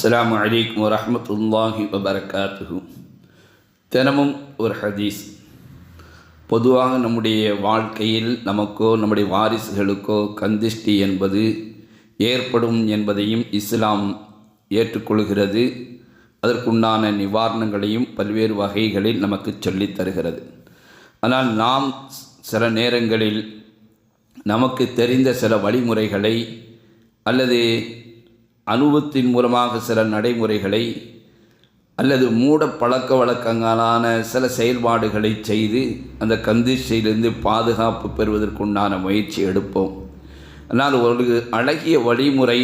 அஸ்லாம் வலைக்கம் வரமத்துல்லாஹி வபரகாத்துஹு தினமும் ஒரு ஹதீஸ் பொதுவாக நம்முடைய வாழ்க்கையில் நமக்கோ நம்முடைய வாரிசுகளுக்கோ கந்திஷ்டி என்பது ஏற்படும் என்பதையும் இஸ்லாம் ஏற்றுக்கொள்கிறது அதற்குண்டான நிவாரணங்களையும் பல்வேறு வகைகளில் நமக்கு சொல்லித் தருகிறது ஆனால் நாம் சில நேரங்களில் நமக்கு தெரிந்த சில வழிமுறைகளை அல்லது அனுபவத்தின் மூலமாக சில நடைமுறைகளை அல்லது மூட பழக்க வழக்கங்களான சில செயல்பாடுகளை செய்து அந்த கந்திசையிலிருந்து பாதுகாப்பு பெறுவதற்குண்டான முயற்சி எடுப்போம். ஆனால் ஒரு அழகிய வழிமுறை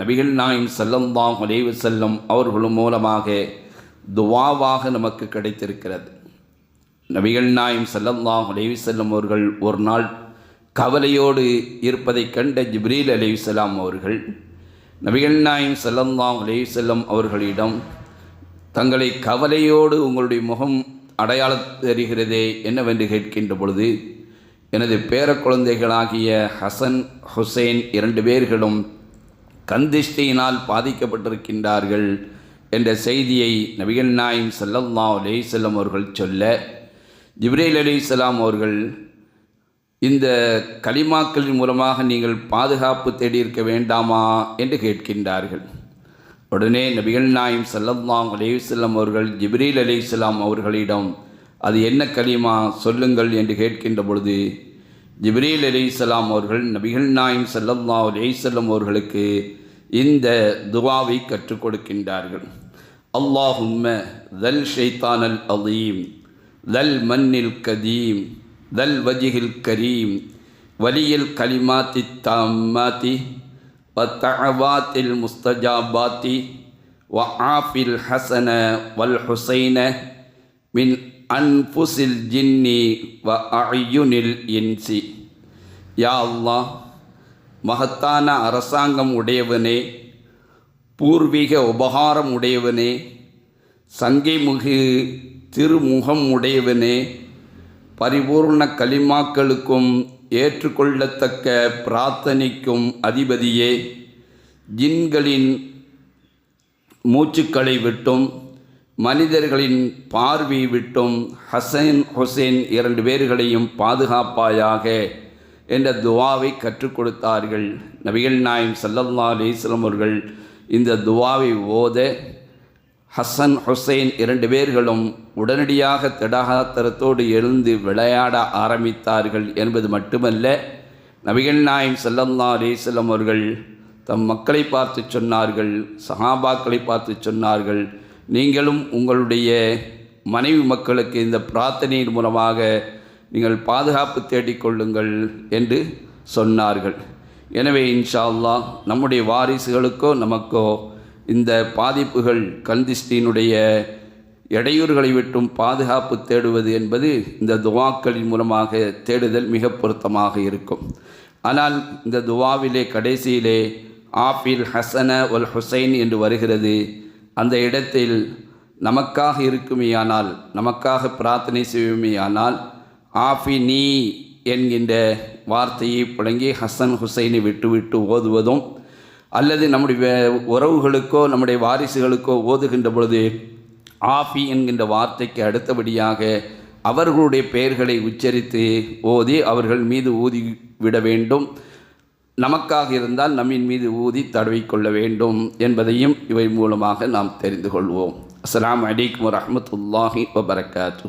நபிகள் நாயம் செல்லந்தாம் அலைவு செல்லம் அவர்களும் மூலமாக துவாவாக நமக்கு கிடைத்திருக்கிறது. நபிகள் நாயம் செல்லந்தாம் அலைவு செல்லம் அவர்கள் ஒரு நாள் கவலையோடு இருப்பதைக் கண்ட ஜிப்ரீல் அலைவிசலாம் அவர்கள் நபிகள் நாயம் செல்லந்தாம் செல்லும் அவர்களிடம் தங்களை கவலையோடு உங்களுடைய முகம் அடையாள தெரிகிறதே என்னவென்று கேட்கின்ற பொழுது எனது பேர குழந்தைகளாகிய ஹசன் ஹுசைன் இரண்டு பேர்களும் கந்திஷ்டியினால் பாதிக்கப்பட்டிருக்கின்றார்கள் என்ற செய்தியை நபிகள் நாயம் சல்லல்லா அலே செல்லம் அவர்கள் சொல்ல ஜிப்ரேல் அலி இஸ்லாம் அவர்கள் இந்த களிமாக்களின் மூலமாக நீங்கள் பாதுகாப்பு தேடியிருக்க வேண்டாமா என்று கேட்கின்றார்கள். உடனே நபிகள் நாயம் சல்லல்லாங் அலேசல்லம் அவர்கள் ஜிப்ரீல் அலேசலாம் அவர்களிடம் அது என்ன களிமா? சொல்லுங்கள் என்று கேட்கின்ற பொழுது ஜிப்ரீல் அலேசலாம் அவர்கள் நபிகள் நாயம் சல்லல்லா அலேசல்லம் அவர்களுக்கு இந்த துவாவை கற்றுக் கொடுக்கின்றார்கள். அல்லாஹும்ம தல் ஷைத்தான் அல் அதீம் தல் மன்னில் கதீம் தல் வஜிஹில் கரீம் வலியில் கலிமாத்தி தாமாத்தி வத்தவாத்தில் முஸ்தஜாபாத்தி வ ஆஃபில் ஹசன வல் ஹுசைன மின் அன்புசில் ஜின்னி வ அயுனில் இன்சி. யா அல்லா மகத்தான அரசாங்கம் உடையவனே பூர்வீக உபகாரம் உடையவனே சங்கைமுகு திருமுகம் உடையவனே பரிபூர்ண களிமாக்களுக்கும் ஏற்றுக்கொள்ளத்தக்க பிரார்த்தனைக்கும் அதிபதியே ஜின்களின் மூச்சுக்களை விட்டும் மனிதர்களின் பார்வை விட்டும் ஹசைன் ஹுசேன் இரண்டு பேர்களையும் பாதுகாப்பாயாக என்ற துவாவை கற்றுக் கொடுத்தார்கள். நபிகள் நாயம் சல்லல்லா அலிஸ்லம் அவர்கள் இந்த துவாவை ஓத ஹசன் ஹுசைன் இரண்டு பேர்களும் உடனடியாக திடகாத்திரத்தோடு எழுந்து விளையாட ஆரம்பித்தார்கள் என்பது மட்டுமல்ல நபிகள் நாயம் சல்லல்லா அலிஸ்லம் அவர்கள் தம் மக்களை பார்த்து சொன்னார்கள் சஹாபாக்களை பார்த்து சொன்னார்கள் நீங்களும் உங்களுடைய மனைவி மக்களுக்கு இந்த பிரார்த்தனையின் மூலமாக நீங்கள் பாதுகாப்பு தேடிக்கொள்ளுங்கள் என்று சொன்னார்கள். எனவே இன்ஷா அல்லா நம்முடைய வாரிசுகளுக்கோ நமக்கோ இந்த பாதிப்புகள் கந்திஷ்டியினுடைய இடையூறுகளை விட்டும் பாதுகாப்பு தேடுவது என்பது இந்த துவாக்களின் மூலமாக தேடுதல் மிக பொருத்தமாக இருக்கும். ஆனால் இந்த துவாவிலே கடைசியிலே ஆஃபில் ஹசன ஒல் ஹுசைன் என்று வருகிறது. அந்த இடத்தில் நமக்காக இருக்குமேயானால் நமக்காக பிரார்த்தனை செய்வோமேயானால் ஆஃபி நீ என்கின்ற வார்த்தையை புழங்கி ஹசன் ஹுசைனை விட்டுவிட்டு ஓதுவதும் அல்லது நம்முடைய உறவுகளுக்கோ நம்முடைய வாரிசுகளுக்கோ ஓதுகின்ற பொழுது ஆஃபி என்கின்ற வார்த்தைக்கு அடுத்தபடியாக அவர்களுடைய பெயர்களை உச்சரித்து ஓதி அவர்கள் மீது ஊதி விட வேண்டும். நமக்காக இருந்தால் நம்மின் மீது ஊதி தடவிக்கொள்ள வேண்டும் என்பதையும் இவை மூலமாக நாம் தெரிந்து கொள்வோம். அஸ்லாம் அலைக்கும் வரமத்துல்லாஹி வபரகாத்து